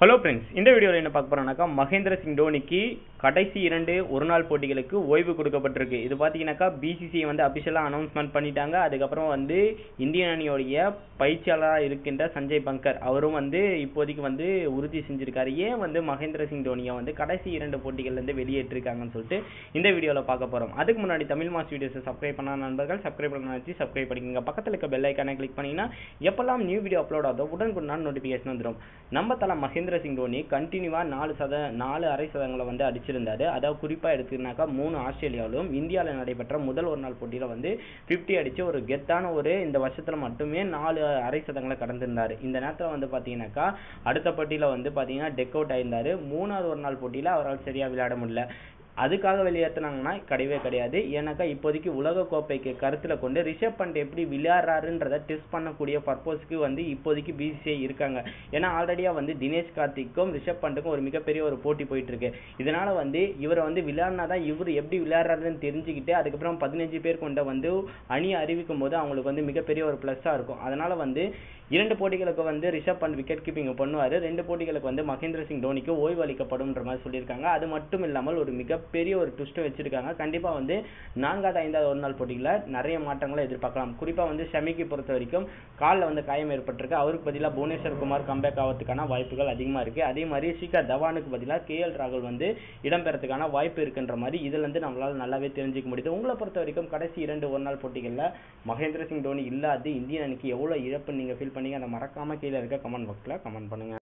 Hello friends இந்த வீடியோவில் என்ன பார்க்க போறோம்னாக்கா மகேந்திர சிங் தோனிக்கு கடைசி இரண்டு ஒரு நாள் போட்டிகளுக்கு ஓய்வு கொடுக்கப்பட்டிருக்கு. இது பார்த்தீங்கன்னாக்கா பிசிசி வந்து அபிஷியலாக அனௌன்ஸ்மெண்ட் பண்ணிட்டாங்க. அதுக்கப்புறம் வந்து இந்தியன் அணியோடைய பயிற்சியாளராக இருக்கின்ற சஞ்சய் பங்கர் அவரும் வந்து இப்போதைக்கு வந்து உறுதி செஞ்சிருக்காரு. ஏன் வந்து மகேந்திர சிங் தோனியை வந்து கடைசி இரண்டு போட்டிகள்லேருந்து வெளியேற்றிருக்காங்கன்னு சொல்லிட்டு இந்த வீடியோவில் பார்க்க போகிறோம் அதுக்கு முன்னாடி தமிழ் மாஸ் வீடியோஸை சப்ஸ்கிரைப் பண்ண நண்பர்கள் சப்ஸ்கிரைப் பண்ண வச்சு சப்ஸ்கிரைப் பண்ணிக்கோங்க. பக்கத்தில் இருக்க பெல் ஐக்கானை கிளிக் பண்ணிங்கன்னா எப்பெல்லாம் நியூ வீடியோ அப்லோட் ஆகுதோ உடனுக்குடன் நோட்டிஃபிகேஷன் வந்துடும் நம்ம தலை மகேந்திர சிங் தோனி கண்டினியூவாக நாலு சத நாலு அரை சதங்களை வந்து அடிச்சிருந்தாரு அதாவது குறிப்பா எடுத்துக்கினாக்கா மூணு ஆஸ்திரேலியாவிலும் இந்தியாவில் நடைபெற்ற முதல் ஒரு நாள் போட்டியில வந்து 50 அடிச்சு ஒரு கெத்தான ஒரு இந்த வருஷத்துல மட்டுமே நாலு அரை சதங்களை கடந்திருந்தாரு. இந்த நேரத்துல வந்து பாத்தீங்கன்னாக்கா அடுத்த போட்டியில வந்து பாத்தீங்கன்னா டெக் அவுட் ஆயிருந்தாரு. மூணாவது ஒரு நாள் போட்டியில அவரால் சரியா விளையாட முடியல. அதுக்காக வெளியேற்றினாங்கன்னா கிடையவே கிடையாது. ஏன்னாக்கா இப்போதைக்கு உலக கோப்பைக்கு கருத்துல கொண்டு ரிஷப் பண்ட் எப்படி விளையாடுறாருன்றத டெஸ்ட் பண்ணக்கூடிய பர்பஸ்க்கு வந்து இப்போதைக்கு பிசிசிஐ இருக்காங்க. ஏன்னா ஆல்ரெடியா வந்து தினேஷ் கார்த்திக்கும் ரிஷப் பண்ட்டுக்கும் ஒரு மிகப்பெரிய ஒரு போட்டி போயிட்டு இருக்கு இதனால வந்து இவரை வந்து விளையாடினாதான் இவர் எப்படி விளையாடுறாருன்னு தெரிஞ்சுக்கிட்டு அதுக்கப்புறம் பதினஞ்சு பேர் கொண்ட வந்து அணி அறிவிக்கும் போது அவங்களுக்கு வந்து மிகப்பெரிய ஒரு பிளஸ்ஸா இருக்கும். அதனால வந்து இரண்டு போட்டிகளுக்கு வந்து ரிஷப் பண்ட் விக்கெட் கீப்பிங் பண்ணுவாரு. ரெண்டு போட்டிகளுக்கு வந்து மகேந்திர சிங் தோனிக்கு ஓய்வு அளிக்கப்படும்ன்ற மாதிரி சொல்லியிருக்காங்க. அது மட்டும் இல்லாமல் ஒரு மிக பெரிய ஒரு ட்விஸ்ட்டும் வச்சிருக்காங்க. கண்டிப்பாக வந்து நான்காவது ஐந்தாவது ஒரு நாள் போட்டிகளில் நிறைய மாற்றங்களை எதிர்பார்க்கலாம். குறிப்பாக வந்து ஷமிக்கு பொறுத்த வரைக்கும் காலில் வந்து காயம் ஏற்பட்டிருக்கு. அவருக்கு பதிலாக புவனேஸ்வர் குமார் கம்பேக் ஆகிறதுக்கான வாய்ப்புகள் அதிகமாக இருக்குது அதே மாதிரி ஷிகர் தவானுக்கு பதிலாக கே எல் ராகுல் வந்து இடம்பெறதுக்கான வாய்ப்பு இருக்குன்ற மாதிரி இதுலேருந்து நம்மளால் நல்லாவே தெரிஞ்சுக்க முடியுது. உங்களை பொறுத்த வரைக்கும் கடைசி இரண்டு ஒரு நாள் போட்டிகளில் மகேந்திர சிங் தோனி இல்லாது இந்தியன் அணிக்கு எவ்வளோ இழப்பு நீங்கள் ஃபீல் பண்ணீங்க? அதை மறக்காமல் கீழே இருக்க கமெண்ட் பாக்ஸில் கமெண்ட் பண்ணுங்கள்